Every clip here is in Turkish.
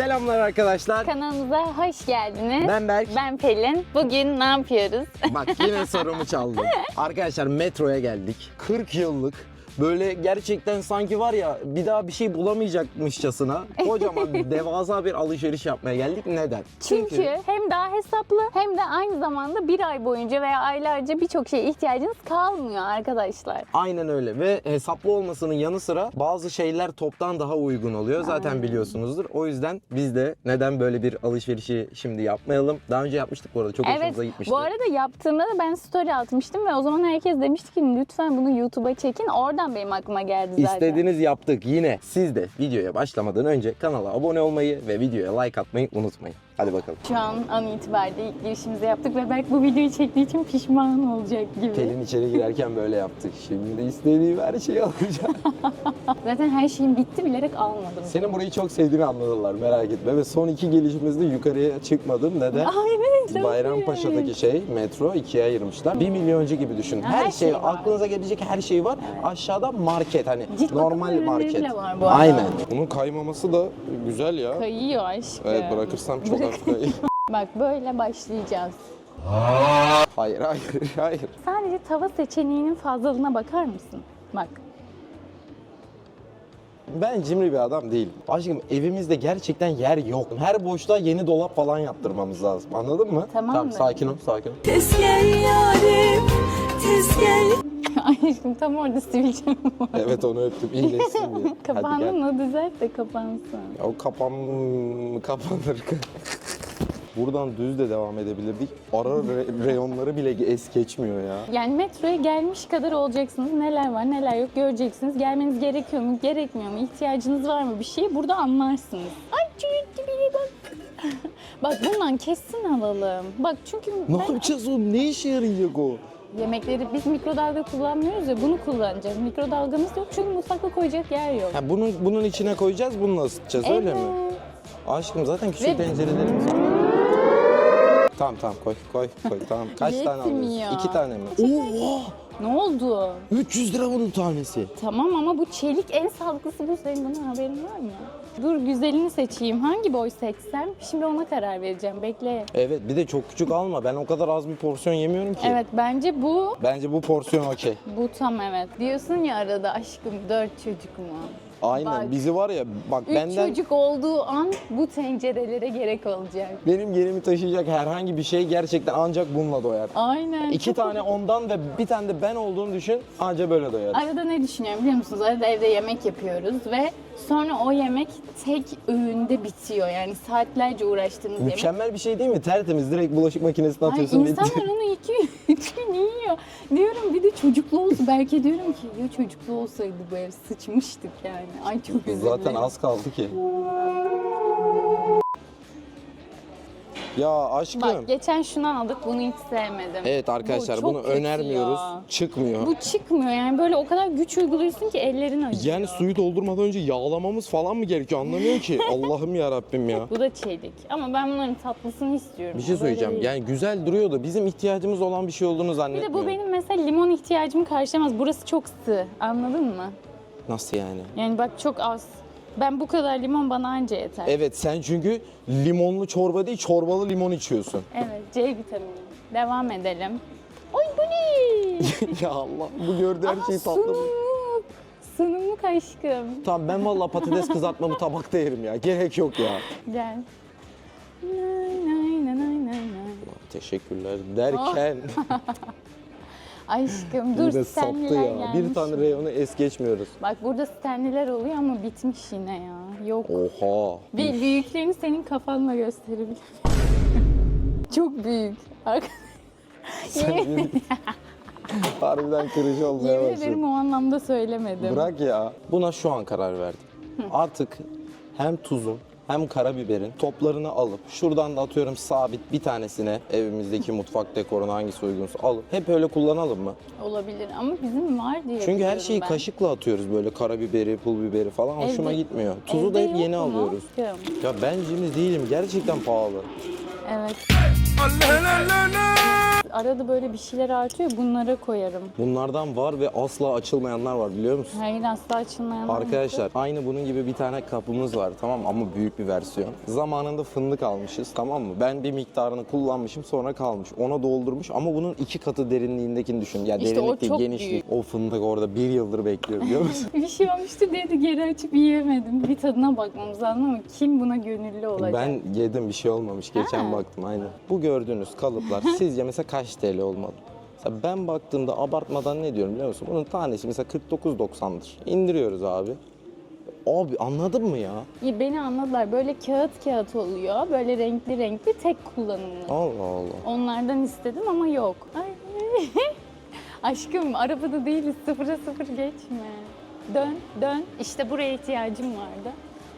Selamlar arkadaşlar. Kanalımıza hoş geldiniz. Ben Berk. Ben Pelin. Bugün ne yapıyoruz? Bak yine sorumu çaldım. Arkadaşlar metroya geldik. 40 yıllık böyle gerçekten sanki var ya bir daha bir şey bulamayacakmışçasına kocaman devasa bir alışveriş yapmaya geldik. Neden? Çünkü hem daha hesaplı hem de aynı zamanda bir ay boyunca veya aylarca birçok şeye ihtiyacınız kalmıyor arkadaşlar. Aynen öyle ve hesaplı olmasının yanı sıra bazı şeyler toptan daha uygun oluyor. Zaten biliyorsunuzdur. O yüzden biz de neden böyle bir alışverişi şimdi yapmayalım? Daha önce yapmıştık bu arada. Çok Evet. hoşumuza gitmişti. Bu arada yaptığımda da ben story atmıştım ve o zaman herkes demişti ki lütfen bunu YouTube'a çekin. Oradan benim aklıma geldi zaten. İstediğiniz yaptık. Yine siz de videoya başlamadan önce kanala abone olmayı ve videoya like atmayı unutmayın. Hadi bakalım. Şu an an itibariyle ilk girişimizi yaptık ve belki bu videoyu çektiği için pişman olacak gibi. Pelin içeri girerken böyle yaptık. Şimdi istediğim her şeyi alacağım. Zaten her şeyim bitti bilerek almadım. Senin burayı çok sevdiğini anladılar merak etme. Ve son iki gelişimizde yukarıya çıkmadım. Neden? Aynen. Bayrampaşa'daki şey metro ikiye ayırmışlar. 1 milyoncu gibi düşün. Her, Her şey, şey var. aklınıza gelecek her şey var. Aşağıda market hani Cilt normal market. bile var bu arada. Aynen. Bunun kaymaması da güzel ya. Kayıyor aşkım. Evet bırakırsam çok kayıyor. Bak böyle başlayacağız. hayır hayır hayır. Sadece tava seçeneğinin fazlalığına bakar mısın? Bak. Ben cimri bir adam değilim. Aşkım evimizde gerçekten yer yok. Her boşluğa yeni dolap falan yaptırmamız lazım. Anladın mı? Tamam Tamam mı? sakin ol sakin ol. Tez gel yarim, tez gel. Aşkım tam orada sivilcem var. Evet onu öptüm iyileşsin diye. Hadi gel. Düzelt de kapansın. Ya o kapan kapanır. Buradan düz de devam edebilirdik. Ara re- reyonları bile es geçmiyor ya. Yani metroya gelmiş kadar olacaksınız. Neler var neler yok göreceksiniz. Gelmeniz gerekiyor mu gerekmiyor mu? İhtiyacınız var mı bir şey? Burada anlarsınız. Ay çocuk gibi bak. bak bundan kesin alalım. Bak çünkü Ne ben yapacağız oğlum? Ne işe yarayacak o? Yemekleri biz mikrodalga kullanmıyoruz ya bunu kullanacağız. Mikrodalgamız yok çünkü mutfakta koyacak yer yok. Ha, bunun bunun içine koyacağız, bununla ısıtacağız öyle mi? Evet. Aşkım zaten küçük Ve- tencerelerimiz var. Tamam tamam koy koy koy tamam. Kaç tane alıyorsun? İki tane mi? Oha! Ne oldu? 300 lira bunun tanesi. Tamam ama bu çelik en sağlıklısı bu. Senin bunun haberin var mı? Dur güzelini seçeyim. Hangi boy seçsem? Şimdi ona karar vereceğim. Bekle. Evet bir de çok küçük alma. Ben o kadar az bir porsiyon yemiyorum ki. Evet bence bu. Bence bu porsiyon okey. Bu tam evet. Diyorsun ya arada aşkım dört çocuk mu? Aynen Bak. bizi var ya bak Üç benden çocuk olduğu an bu tencerelere gerek olacak. benim yerimi taşıyacak herhangi bir şey gerçekten ancak bununla doyar. Aynen. İki tane ondan ve bir tane de ben olduğunu düşün anca böyle doyar. Arada ne düşünüyorum biliyor musunuz? Arada evde yemek yapıyoruz ve sonra o yemek tek öğünde bitiyor. Yani saatlerce uğraştığınız yemek. Mükemmel bir şey değil mi? Tertemiz direkt bulaşık makinesine Ay atıyorsun. insanlar onu iki, üç gün yiyor. Diyorum bir de çocuklu olsa belki diyorum ki ya çocuklu olsaydı bu ev sıçmıştık yani. Ay çok üzüldüm. Zaten az kaldı ki. Ya aşkım. Bak geçen şunu aldık bunu hiç sevmedim. Evet arkadaşlar Bu çok bunu kötü önermiyoruz. ya. Çıkmıyor. Bu çıkmıyor yani böyle o kadar güç uyguluyorsun ki ellerin acıyor. Yani suyu doldurmadan önce yağlamamız falan mı gerekiyor anlamıyorum ki. Allah'ım ya Rabbim ya. Bu da çelik ama ben bunların tatlısını istiyorum. Bir şey Böyle söyleyeceğim. değil. Yani güzel duruyor da bizim ihtiyacımız olan bir şey olduğunu Bir zannetmiyorum. de bu benim mesela limon ihtiyacımı karşılamaz. Burası çok sığ. Anladın mı? Nasıl yani? Yani bak çok az. Ben bu kadar limon bana anca yeter. Evet sen çünkü limonlu çorba değil çorbalı limon içiyorsun. Evet, C vitamini. Devam edelim. Oy bu ne? ya Allah bu gördüğü her Aa, şey tatlı. mı? sunumluk. Sunumluk aşkım. Tamam ben vallahi patates kızartmamı tabakta yerim ya. Gerek yok ya. Gel. Nay, nay, nay, nay, nay. Teşekkürler derken Aşkım dur sattı stenliler ya. gelmiş. Bir tane reyonu es geçmiyoruz. Bak burada stenliler oluyor ama bitmiş yine ya. Yok. Oha. Bir büyüklerini senin kafanla gösterebilirim. Çok büyük. Arka- Yemin, Harbiden kırıcı olmaya yemin ederim o anlamda söylemedim. Bırak ya. Buna şu an karar verdim. Artık hem tuzun hem karabiberin toplarını alıp şuradan da atıyorum sabit bir tanesine evimizdeki mutfak dekoruna hangisi uygunsa alıp hep öyle kullanalım mı? Olabilir ama bizim var diye Çünkü her biliyorum şeyi ben. kaşıkla atıyoruz böyle karabiberi, pul biberi falan hoşuma Evde- gitmiyor. Tuzu da Evde hep yeni yok mu alıyoruz. aşkım? Ya ben cimri değilim gerçekten pahalı. Evet. Arada böyle bir şeyler artıyor bunlara koyarım. Bunlardan var ve asla açılmayanlar var biliyor musun? Hayır asla açılmayan Arkadaşlar aynı bunun gibi bir tane kapımız var tamam ama büyük bir versiyon. Zamanında fındık almışız tamam mı? Ben bir miktarını kullanmışım sonra kalmış. Ona doldurmuş ama bunun iki katı derinliğindekini düşün. Ya İşte derinlik değil genişlik. büyük. O fındık orada bir yıldır bekliyor biliyor musun? Bir şey olmuştu diye de geri açıp yiyemedim. Bir tadına bakmamız lazım ama kim buna gönüllü olacak? ben yedim bir şey olmamış. Geçen Ha. baktım aynen. Bu gördüğünüz kalıplar sizce mesela kaç TL olmalı? Mesela ben baktığımda abartmadan ne diyorum biliyor musun? Bunun tanesi mesela 49.90'dır. İndiriyoruz abi. Abi anladın mı ya? Ya Beni anladılar. Böyle kağıt kağıt oluyor. Böyle renkli renkli tek kullanımlı. Allah Allah. Onlardan istedim ama yok. Ay. Aşkım arabada değiliz. Sıfıra sıfır geçme. Dön, dön. İşte buraya ihtiyacım vardı.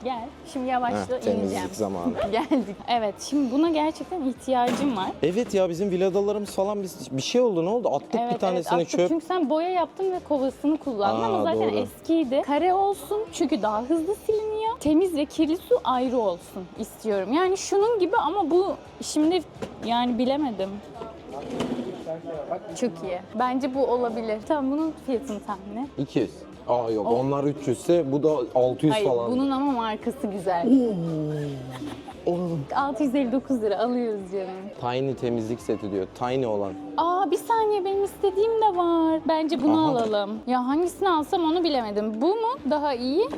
Gel. Şimdi yavaşla Heh, ineceğim. temizlik zamanı. Geldik. Evet, şimdi buna gerçekten ihtiyacım var. Evet ya bizim villadalarımız falan biz bir şey oldu ne oldu? Attık Evet, bir tanesini evet, attık. çöp. Çünkü sen boya yaptın ve kovasını kullandın Aa, ama zaten doğru. eskiydi. Kare olsun çünkü daha hızlı siliniyor. Temiz ve kirli su ayrı olsun istiyorum. Yani şunun gibi ama bu şimdi yani bilemedim. Çok iyi. Bence bu olabilir. Tamam bunun fiyatını tahmin et. 200. Aa yok onlar 300 ise bu da 600 Hayır falan. bunun ama markası güzel. 659 lira alıyoruz canım. Tiny temizlik seti diyor. Tiny olan. Aa bir saniye benim istediğim de var. Bence bunu Aha. alalım. Ya hangisini alsam onu bilemedim. Bu mu daha iyi?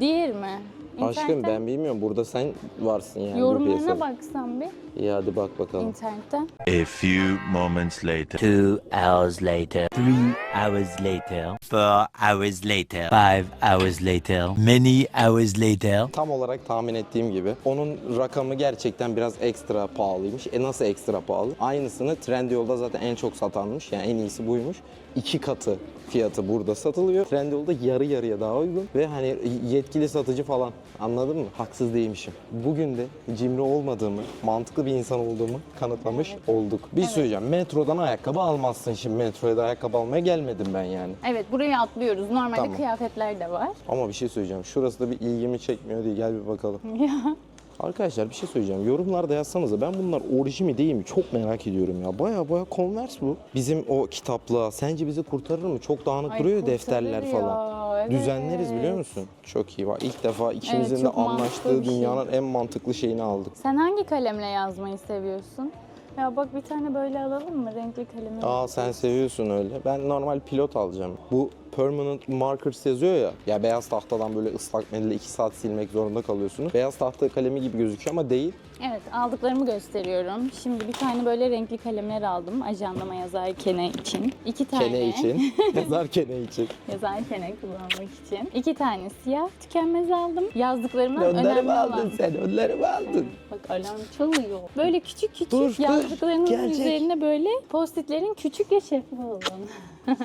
Diğer mi? Aşkım İnternetten ben bilmiyorum burada sen varsın yani bu Yorumlarına piyasada. baksam bir İyi hadi bak bakalım. internetten. A few moments later. Two hours later, three hours later, four hours later, five hours later, many hours later. Tam olarak tahmin ettiğim gibi. Onun rakamı gerçekten biraz ekstra pahalıymış. E nasıl ekstra pahalı? Aynısını Trendyol'da zaten en çok satanmış. Yani en iyisi buymuş. İki katı fiyatı burada satılıyor. Trendyol'da yarı yarıya daha uygun. Ve hani yetkili satıcı falan. Anladın mı? Haksız değilmişim. Bugün de cimri olmadığımı, mantıklı bir insan olduğumu kanıtlamış olduk. Bir şey söyleyeceğim. Metrodan ayakkabı almazsın şimdi. Metroya da ayakkabı almaya gelmedim ben yani. Evet burayı atlıyoruz. Normalde Tamam. kıyafetler de var. Ama bir şey söyleyeceğim. Şurası da bir ilgimi çekmiyor değil. Gel bir bakalım. Ya Arkadaşlar bir şey söyleyeceğim. Yorumlarda yazsanıza ben bunlar orijin mi değil mi çok merak ediyorum ya. Baya baya Converse bu. Bizim o kitaplığa sence bizi kurtarır mı? Çok dağınık Ay, duruyor defterler ya, falan. evet. Düzenleriz biliyor musun? Çok iyi. Bak ilk defa ikimizin de çok mantıklı anlaştığı şey. dünyanın en mantıklı şeyini aldık. sen hangi kalemle yazmayı seviyorsun? Ya bak bir tane böyle alalım mı? Renkli kalemi. Aa sen seviyorsun öyle. Ben normal pilot alacağım. Bu permanent markers yazıyor ya. Ya beyaz tahtadan böyle ıslak mendille 2 saat silmek zorunda kalıyorsunuz. Beyaz tahta kalemi gibi gözüküyor ama değil. Evet aldıklarımı gösteriyorum. Şimdi bir tane böyle renkli kalemler aldım. Ajandama yazar kene için. İki tane. Kene için. Yazar kene için. Yazar kene kullanmak için. İki tane siyah tükenmez aldım. Yazdıklarımdan Onları önemli aldın olan. sen? Onları mı aldın? Bak alarm çalıyor. Böyle küçük küçük Dur, dur. yazdıklarınızın Gelecek. üzerine böyle postitlerin küçük ve şeffaf olanı.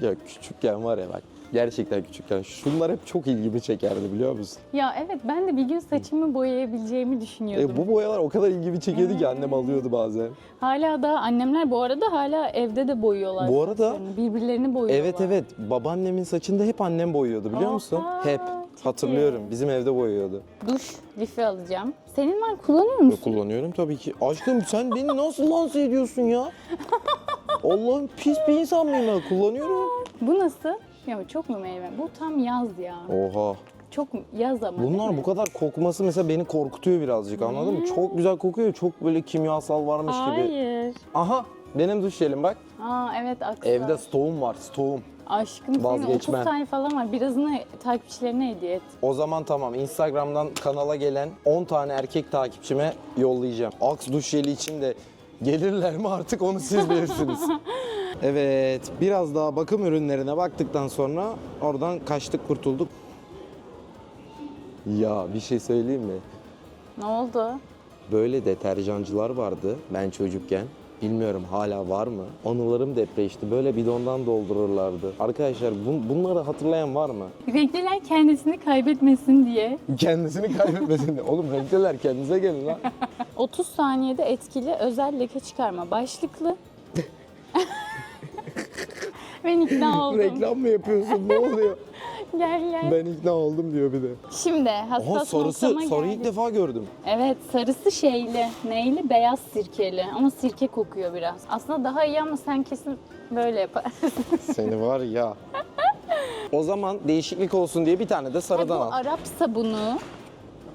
Ya küçükken var ya bak gerçekten küçükken şunlar hep çok ilgimi çekerdi biliyor musun? ya evet ben de bir gün saçımı boyayabileceğimi düşünüyordum. E, bu boyalar o kadar ilgimi çekiyordu ki annem alıyordu bazen. Hala da annemler bu arada hala evde de boyuyorlar. Bu arada- saçlarını. birbirlerini boyuyorlar. Evet evet babaannemin saçını da hep annem boyuyordu biliyor musun? Oha, Hep hatırlıyorum bizim evde boyuyordu. Duş lifi alacağım. Senin var kullanıyor musun? kullanıyorum tabii ki. Aşkım sen beni nasıl lanse ediyorsun ya? Allah'ım pis bir insan mıyım ben? Kullanıyorum. Bu nasıl? Ya çok mu meyve? Bu tam yaz ya. Oha. Çok yaz ama Bunlar bu kadar kokması mesela beni korkutuyor birazcık anladın mı? Çok güzel kokuyor. Çok böyle kimyasal varmış gibi. Hayır. Aha benim duş jelim bak. Aa evet aksa. Evde stoğum var stoğum. Aşkım senin 30 Vazgeçmem. tane falan var. Birazını takipçilerine hediye et. O zaman tamam Instagram'dan kanala gelen 10 tane erkek takipçime yollayacağım. Axe duş jeli için de gelirler mi artık onu siz bilirsiniz. evet biraz daha bakım ürünlerine baktıktan sonra oradan kaçtık kurtulduk. Ya bir şey söyleyeyim mi? Ne oldu? Böyle deterjancılar vardı ben çocukken. Bilmiyorum hala var mı? Anılarım depreşti. Böyle bidondan doldururlardı. Arkadaşlar bun- bunları hatırlayan var mı? Renkliler kendisini kaybetmesin diye Kendisini kaybetmesin. Oğlum renkliler kendinize gelin lan. 30 saniyede etkili özel leke çıkarma başlıklı. ben ikna oldum. Reklam mı yapıyorsun? Ne oluyor? Gel gel. Ben ikna oldum diyor bir de. Şimdi hassas Oha sarısı, noktama sarıyı geldik. ilk defa gördüm. Evet sarısı şeyli. Neyli? Beyaz sirkeli. Ama sirke kokuyor biraz. Aslında daha iyi ama sen kesin böyle yaparsın. Seni var ya. O zaman değişiklik olsun diye bir tane de bu sarıdan al. Arap sabunu.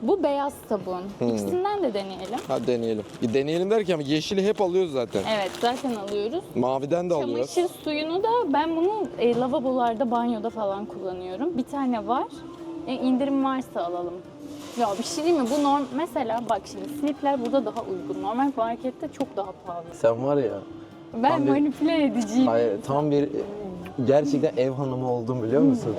Bu beyaz sabun. İkisinden de deneyelim. Hadi deneyelim. Deneyelim derken yeşili hep alıyoruz zaten. Evet zaten alıyoruz. Maviden de alıyoruz. Çamaşır suyunu da ben bunu e, lavabolarda, banyoda falan kullanıyorum. Bir tane var. E, indirim varsa alalım. Ya bir şey değil mi? Bu norm mesela bak şimdi slipler burada daha uygun. Normal markette çok daha pahalı. Sen var ya. Ben Tam bir- manipüle ediciyim. Hayır, tam bir gerçekten ev hanımı oldum biliyor musun?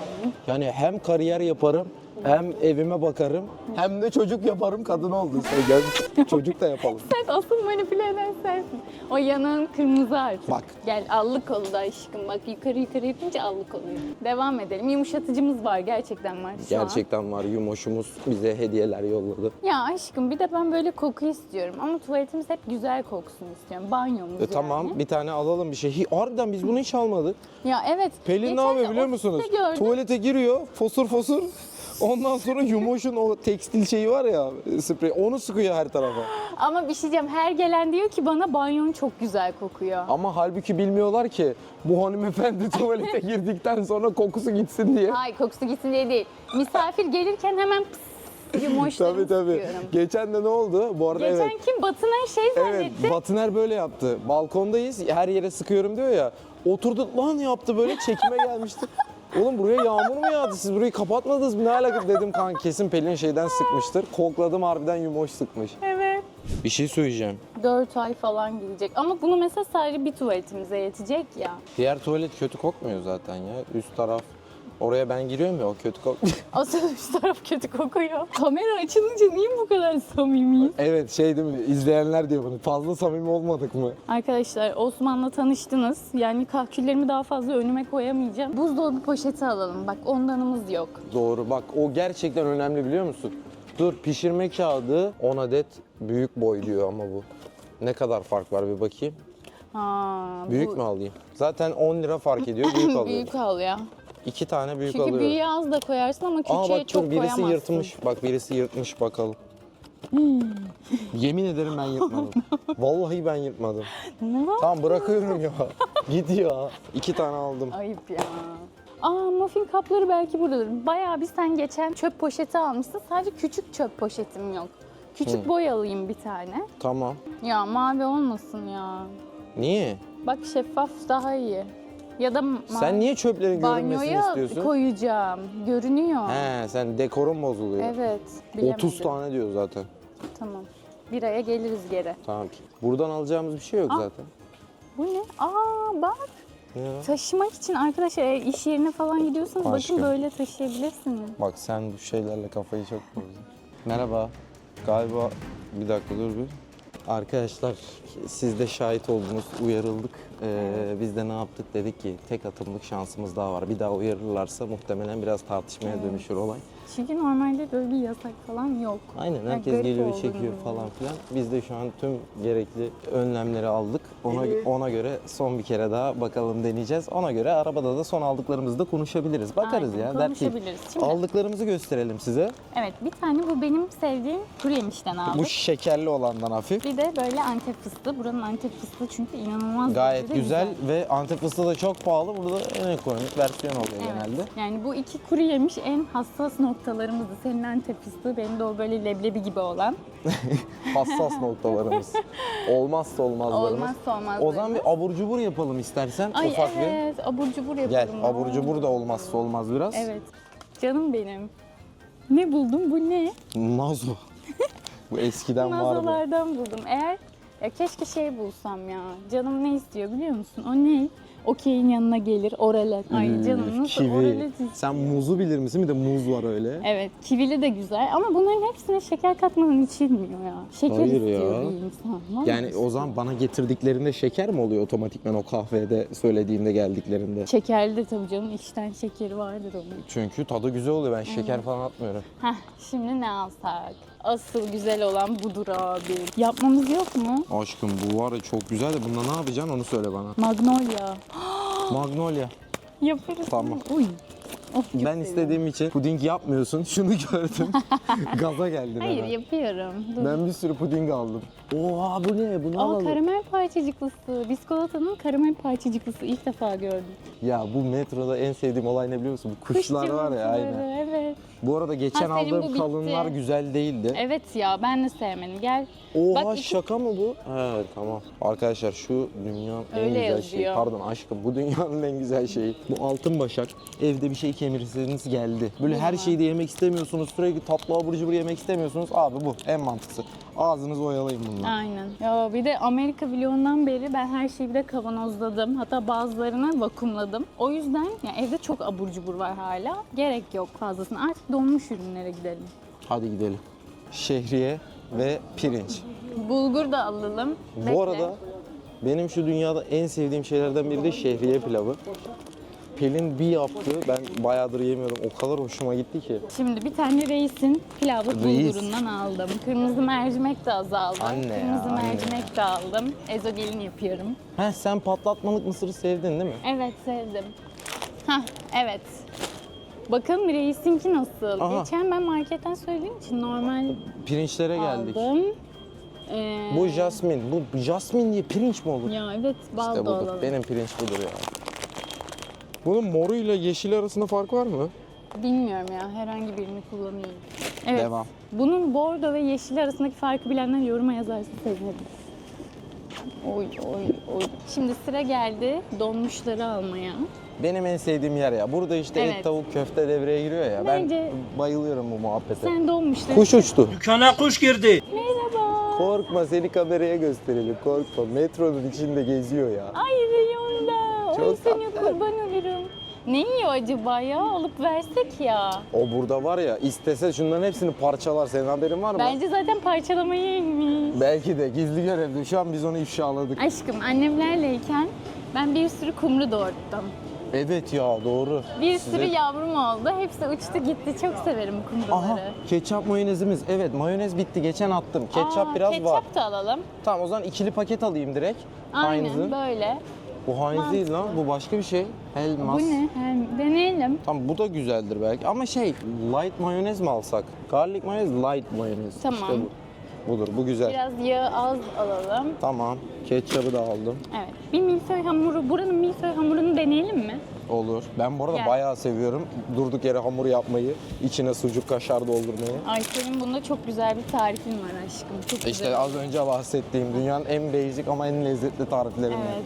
Yani hem kariyer yaparım, hem evime bakarım, hem de çocuk yaparım kadın oldun sen. Gel çocuk da yapalım. Sen asıl manipüle eden sensin. O yanağın kırmızı artık. Bak. Gel allık oldu aşkım. Bak yukarı yukarı yapınca allık oluyor. Devam edelim. Yumuşatıcımız var. Gerçekten var şu an. Gerçekten var yumoşumuz bize hediyeler yolladı. Ya aşkım bir de ben böyle koku istiyorum. Ama tuvaletimiz hep güzel koksun istiyorum. Banyomuz E, yani. tamam bir tane alalım bir şey. Hi, harbiden biz bunu hiç almadık. Ya evet. Pelin geçen ne yapıyor biliyor ofiste musunuz? Gördüm. Tuvalete giriyor fosur fosur. Ondan sonra yumoşun o tekstil şeyi var ya sprey onu sıkıyor her tarafa. Ama bir şey diyeceğim. Her gelen diyor ki bana banyon çok güzel kokuyor. Ama halbuki bilmiyorlar ki bu hanımefendi tuvalete girdikten sonra kokusu gitsin diye. Ay kokusu gitsin diye değil. Misafir gelirken hemen pıs Tabii tabii. sıkıyorum. Geçen de ne oldu? Bu arada Geçen evet. kim Batı'nın şey Evet, zannetti. Batıner böyle yaptı. Balkondayız, her yere sıkıyorum diyor ya. Oturdu lan yaptı böyle çekime gelmişti. Oğlum buraya yağmur mu yağdı? Siz burayı kapatmadınız mı? Ne alaka dedim kan kesin Pelin şeyden sıkmıştır. Kokladım harbiden yumoş sıkmış. Evet. Bir şey söyleyeceğim. 4 ay falan gidecek. Ama bunu mesela sadece bir tuvaletimize yetecek ya. Diğer tuvalet kötü kokmuyor zaten ya. Üst taraf. Oraya ben giriyorum ya o kötü kok. Asıl üst taraf kötü kokuyor. Kamera açılınca niye bu kadar samimiyiz? evet şey değil mi? İzleyenler diyor bunu. Fazla samimi olmadık mı? Arkadaşlar Osman'la tanıştınız. Yani kahküllerimi daha fazla önüme koyamayacağım. Buzdolabı poşeti alalım. Bak ondanımız yok. Doğru bak o gerçekten önemli biliyor musun? Dur pişirme kağıdı 10 adet büyük boy diyor ama bu. Ne kadar fark var bir bakayım. Ha, Büyük bu- mü alayım? Zaten 10 lira fark ediyor. Büyük alıyorum. Büyük al ya. İki tane büyük Çünkü alıyorum. büyüğü az da koyarsın ama Aa küçüğe bak çok dur birisi koyamazsın. yırtmış. Bak birisi yırtmış bakalım. Yemin ederim ben yırtmadım. Vallahi ben yırtmadım. Ne? Tamam bırakıyorum ya. Git ya. İki tane aldım. Ayıp ya. Aa muffin kapları belki buradadır. Bayağı bir sen geçen çöp poşeti almışsın. Sadece küçük çöp poşetim yok. Küçük boy alayım bir tane. Tamam. Ya mavi olmasın ya. Niye? Bak şeffaf daha iyi. Ya da ma- Sen niye çöplerin görünmesini banyoya istiyorsun? koyacağım. Görünüyor. He sen dekorun bozuluyor. Evet. 30 bilemedim. tane diyor zaten. Tamam. Bir aya geliriz geri. Tamam. Buradan alacağımız bir şey yok zaten. Bu ne? Aa bak. Ya. Taşımak için arkadaşlar eğer iş yerine falan gidiyorsanız Aşkım. bakın böyle taşıyabilirsiniz. Bak sen bu şeylerle kafayı çok bozdun. Merhaba. Galiba bir dakika dur bir. Arkadaşlar siz de şahit oldunuz, uyarıldık. Ee, biz de ne yaptık dedik ki tek atımlık şansımız daha var. Bir daha uyarırlarsa muhtemelen biraz tartışmaya dönüşür olay. Çünkü normalde böyle bir yasak falan yok. Aynen herkes garip geliyor olduğunu çekiyor bilmiyorum. falan filan. Biz de şu an tüm gerekli önlemleri aldık. Ona ona göre son bir kere daha bakalım deneyeceğiz. Ona göre arabada da son aldıklarımızı da konuşabiliriz. Bakarız Aynen, ya. dert değil. konuşabiliriz. Şimdi- Aldıklarımızı gösterelim size. Evet bir tane bu benim sevdiğim kuru yemişten aldık. Bu şekerli olandan hafif. Bir de böyle antep fıstığı. Buranın antep fıstığı çünkü inanılmaz Gayet derecede güzel, ve antep fıstığı da çok pahalı. Burada en ekonomik versiyon oluyor Evet. genelde. Yani bu iki kuru yemiş en hassas noktalarımızdı. Senin antep fıstığı, benim de o böyle leblebi gibi olan. Hassas noktalarımız. Olmazsa olmazlarımız. Olmazsa olmaz. O zaman bir abur cubur yapalım istersen Ay ufak evet, abur cubur bir. yapalım. Gel abur cubur da olmazsa olmaz biraz. Evet. Canım benim. Ne buldum? Bu ne? Nazo. Bu eskiden vardı. Nazolardan buldum. Eğer ya keşke şey bulsam ya. Canım ne istiyor biliyor musun? O ne? Okey'in yanına gelir. Oralet. Ay canım nasıl Kivi. oralet istiyor. Sen muzu bilir misin? Bir de muz var öyle. Evet, kivili de güzel ama bunların hepsine şeker katmanın içilmiyor ya. Şeker Hayır istiyor ya. bir insan. Yani o zaman bana getirdiklerinde şeker mi oluyor otomatikman o kahvede söylediğinde geldiklerinde? Şekerli de tabii canım içten şekeri vardır onun. Çünkü tadı güzel oluyor. Ben şeker falan atmıyorum. Heh, şimdi ne alsak? Asıl güzel olan budur abi. Yapmamız yok mu? Aşkım bu var ya çok güzel de bunda ne yapacaksın onu söyle bana. Magnolia. Magnolia. Yaparız. Tamam. Uy. Of, çok ben seviyorum. istediğim için puding yapmıyorsun. Şunu gördüm. Gaza geldin Hayır hemen. yapıyorum. Dur. Ben bir sürü puding aldım. Oha bu ne? Bunu Aa alalım. karamel parçacıklısı. Biskolatanın karamel parçacıklısı ilk defa gördüm. Ya bu metroda en sevdiğim olay ne biliyor musun? Bu kuşlar Kuş var ya aynen. Evet. Bu arada geçen Ha, aldığım kalınlar güzel değildi. Evet ya ben de sevmedim. Gel. Oha Bak iki- şaka mı bu? Evet tamam. Arkadaşlar şu dünyanın en Öyle güzel şeyi. yazıyor. Pardon aşkım bu dünyanın en güzel şeyi. Bu altın başak. Evde bir şey kemirirseniz geldi. Böyle her şeyi de yemek istemiyorsunuz. Sürekli tatlı abur cubur yemek istemiyorsunuz. Abi bu en mantıklısı. Ağzınızı oyalayın bununla. Aynen. Ya bir de Amerika vlogundan beri ben her şeyi bir de kavanozladım. Hatta bazılarını vakumladım. O yüzden ya evde çok abur cubur var hala. Gerek yok fazlasına. Artık donmuş ürünlere gidelim. Hadi gidelim. Şehriye ve pirinç. Bulgur da alalım. Bekle. Bu arada benim şu dünyada en sevdiğim şeylerden biri de şehriye pilavı. Pelin bir yaptı. Ben bayağıdır yemiyorum. O kadar hoşuma gitti ki. Şimdi bir tane reisin pilavı Reis. bulgurundan aldım. Kırmızı mercimek de azaldı. Anne ya, Kırmızı anne mercimek de aldım. Ezogelin yapıyorum. Heh, sen patlatmalık mısırı sevdin değil mi? Evet sevdim. Hah evet. Bakın reisinki nasıl? Aha. Geçen ben marketten söylediğim için normal Pirinçlere geldik. aldım. Ee, Bu jasmin. Bu jasmin diye pirinç mi olur? Ya evet bal işte budur. Benim pirinç budur ya. Bunun moruyla yeşili arasında fark var mı? Bilmiyorum ya herhangi birini kullanıyorum. Evet. Devam. Bunun bordo ve yeşil arasındaki farkı bilenler yoruma yazarsa sevinirim. Oy oy oy. Şimdi sıra geldi donmuşları almaya. Benim en sevdiğim yer ya. Burada işte Evet. et, tavuk, köfte devreye giriyor ya. Bence- Ben bayılıyorum bu muhabbete. Sen donmuşları... Kuş uçtu. Dükkana kuş girdi. Merhaba. Korkma seni kameraya gösterelim. Korkma. Metronun içinde geziyor ya. Ay reyonda. Çok seni tatlı. kurban olurum. Ne yiyor acaba ya? Alıp versek ya. O burada var ya istese şunların hepsini parçalar. Senin haberin var mı? Bence zaten parçalamayı yemiş. Belki de gizli görevli. Şu an biz onu ifşaladık. Aşkım annemlerleyken ben bir sürü kumru doğurttum. Evet ya doğru. Bir Size- sürü yavrum oldu. Hepsi uçtu gitti. Çok severim kumruları. Aha ketçap mayonezimiz. Evet mayonez bitti. Geçen attım. Ketçap Aa, biraz ketçap var. da alalım. Tamam o zaman ikili paket alayım direkt. Aynen Heinz'ın. böyle. Bu Heinz değil lan. Bu başka bir şey. Helmas. Bu ne? Hem deneyelim. Tamam bu da güzeldir belki ama şey light mayonez mi alsak? Garlic mayonez light mayonez. Tamam. İşte bu. Budur bu güzel. Biraz yağı az alalım. Tamam. Ketçabı da aldım. Evet. Bir milföy hamuru, buranın milföy hamurunu deneyelim mi? Olur. Ben bu arada Gel. bayağı seviyorum. Durduk yere hamur yapmayı, içine sucuk kaşar doldurmayı. Ayşe'nin bunda çok güzel bir tarifin var aşkım. Çok İşte güzel. az önce bahsettiğim dünyanın en basic ama en lezzetli tariflerinden. Evet.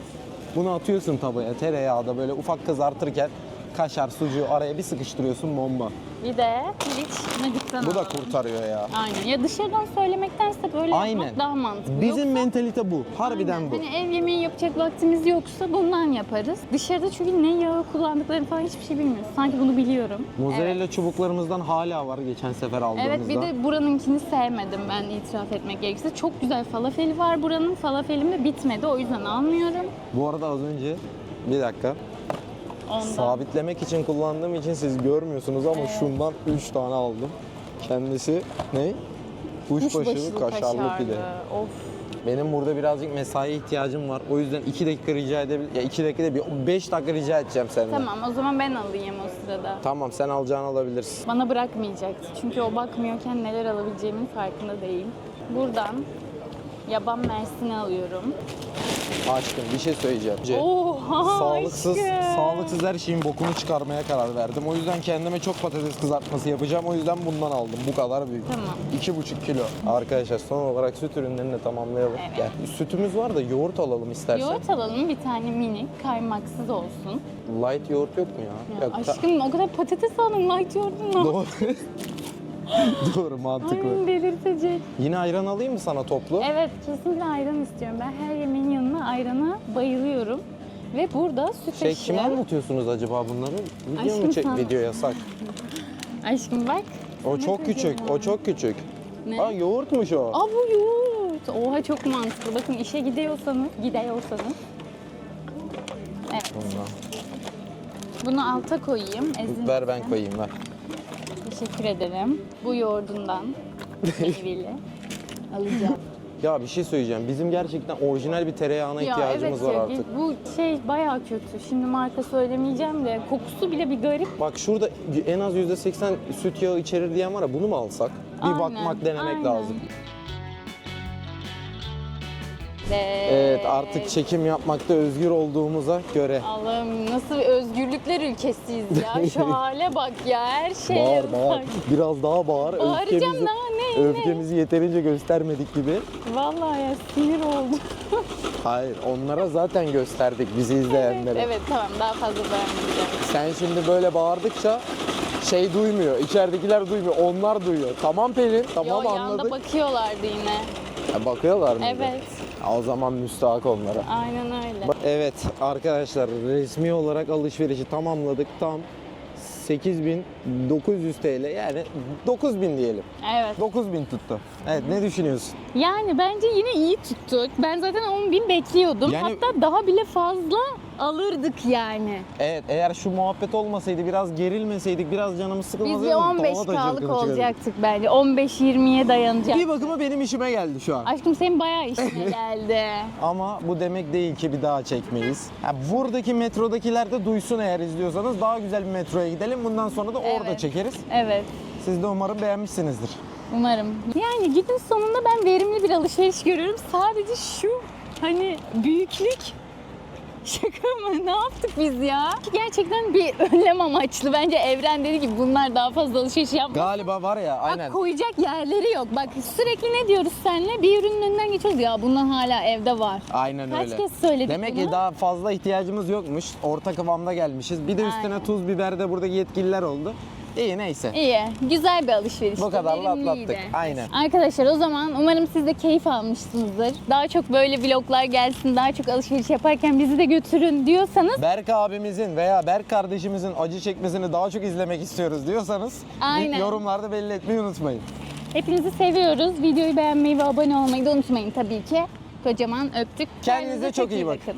Bunu atıyorsun tavaya tereyağda böyle ufak kızartırken kaşar, sucuğu araya bir sıkıştırıyorsun bomba. Bir de piliç nugget'tan Bu da alalım. kurtarıyor ya. Aynen. Ya dışarıdan söylemektense böyle Aynen. yapmak daha mantıklı. Bizim Yoksa- mentalite bu. Harbiden Aynen. bu. Hani ev yemeği yapacak vaktimiz yoksa bundan yaparız. Dışarıda çünkü ne yağı kullandıklarını falan hiçbir şey bilmiyoruz. Sanki bunu biliyorum. Mozzarella çubuklarımızdan hala var geçen sefer aldığımızda. Evet bir de buranınkini sevmedim ben itiraf etmek gerekirse. Çok güzel falafeli var buranın. Falafelim de bitmedi o yüzden almıyorum. Bu arada az önce bir dakika Ondan. sabitlemek için kullandığım için siz görmüyorsunuz ama şundan 3 tane aldım. Kendisi ne? Kuşbaşılı Kuşbaşılı kaşarlı pide. Of. Benim burada birazcık mesai ihtiyacım var. O yüzden 2 dakika rica edebilir. Ya 2 dakika değil, bir 5 dakika rica edeceğim senden. Tamam o zaman ben alayım o sırada. Tamam sen alacağını alabilirsin. Bana bırakmayacaktı. Çünkü o bakmıyorken neler alabileceğimin farkında değil. Buradan yaban mersini alıyorum. Aşkım bir şey söyleyeceğim. Oha Sağlıksız, aşkım. sağlıksız her şeyin bokunu çıkarmaya karar verdim. O yüzden kendime çok patates kızartması yapacağım. O yüzden bundan aldım. Bu kadar büyük. Tamam. 2,5 kilo. Arkadaşlar son olarak süt ürünlerini de tamamlayalım. Evet. Gel. Sütümüz var da yoğurt alalım istersen. Yoğurt alalım bir tane minik kaymaksız olsun. Light yoğurt yok mu ya? Ya Yok, ta- aşkım o kadar patates aldım light yoğurdun ne? Doğru. Doğru mantıklı. Ay delirtecek. Yine ayran alayım mı sana toplu? Evet kesinlikle ayran istiyorum. Ben her yemeğin yanına ayrana bayılıyorum. Ve burada süt Şey eşi. kime anlatıyorsunuz acaba bunları? Video Aşkım mu çek? sana. Video yasak. Aşkım bak. O çok küçük. O çok küçük. Ne? Aa yoğurtmuş o. Aa bu yoğurt. Oha çok mantıklı. Bakın işe gidiyorsanız, gidiyorsanız. Evet. Bundan. Bunu alta koyayım. Ezin. Ver ben koyayım ver. Teşekkür ederim. Bu yoğurdundan meyveli alacağım. Ya bir şey söyleyeceğim. Bizim gerçekten orijinal bir tereyağına Ya ihtiyacımız evet var ya, artık. Bu şey bayağı kötü. Şimdi marka söylemeyeceğim de kokusu bile bir garip. Bak şurada en az %80 süt yağı içerir diyen var ya bunu mu alsak? Bir Aynen, bakmak denemek aynen. lazım. Evet artık çekim yapmakta özgür olduğumuza göre. Allah'ım nasıl özgürlükler ülkesiyiz ya. Şu hale bak ya her şey Bağır bağır. Biraz daha bağır. Bağıracağım Öfkemizi, daha ne ne? öfkemizi yeterince göstermedik gibi. Vallahi ya sinir oldum. Hayır onlara zaten gösterdik bizi izleyenlere. evet tamam daha fazla dayanmayacağım. Sen şimdi böyle bağırdıkça şey duymuyor. içeridekiler duymuyor. Onlar duyuyor. Tamam Pelin. Tamam Yo yanda anladık. bakıyorlardı yine. Ha, bakıyorlar mı? Evet. O zaman müstahak onlara. Aynen öyle. Evet arkadaşlar resmi olarak alışverişi tamamladık. Tam 8900 TL yani 9000 diyelim. Evet. 9000 tuttu. Evet ne düşünüyorsun? Yani bence yine iyi tuttuk. Ben zaten 10 bin bekliyordum. Yani- Hatta daha bile fazla alırdık yani. Evet eğer şu muhabbet olmasaydı biraz gerilmeseydik biraz canımız Biz sıkılmasaydı. bir 15 daha da K'lık cılkını çıkarırdık. olacaktık bence. 15-20'ye dayanacak. Bir bakıma benim işime geldi şu an. Aşkım senin bayağı işine geldi. Ama bu demek değil ki bir daha çekmeyiz. Ha, buradaki metrodakiler de duysun eğer izliyorsanız daha güzel bir metroya gidelim. Bundan sonra da orada Evet. çekeriz. Evet. Siz de umarım beğenmişsinizdir. Umarım. Yani günün sonunda ben verimli bir alışveriş görüyorum. Sadece şu hani büyüklük Şaka mı? Ne yaptık biz ya? Gerçekten bir önlem amaçlı. Bence evren dedi ki bunlar daha fazla alışveriş yapma. Galiba var ya aynen. Bak koyacak yerleri yok. Bak sürekli ne diyoruz seninle? Bir ürünün önünden geçiyoruz. Ya bunlar hala evde var. Aynen Kaç öyle. kez söyledik Demek bunu? ki daha fazla ihtiyacımız yokmuş. Orta kıvamda gelmişiz. Bir de üstüne Aynen. tuz biber de burada yetkililer oldu. İyi neyse. İyi. Güzel bir alışveriş. Bu kadarla atlattık. Aynen. Arkadaşlar o zaman umarım siz de keyif almışsınızdır. Daha çok böyle vloglar gelsin, daha çok alışveriş yaparken bizi de götürün diyorsanız Berk abimizin veya Berk kardeşimizin acı çekmesini daha çok izlemek istiyoruz diyorsanız Aynen. yorumlarda belli etmeyi unutmayın. hepinizi seviyoruz. Videoyu beğenmeyi ve abone olmayı da unutmayın tabii ki. Kocaman öptük. Kendinize çok iyi bakın.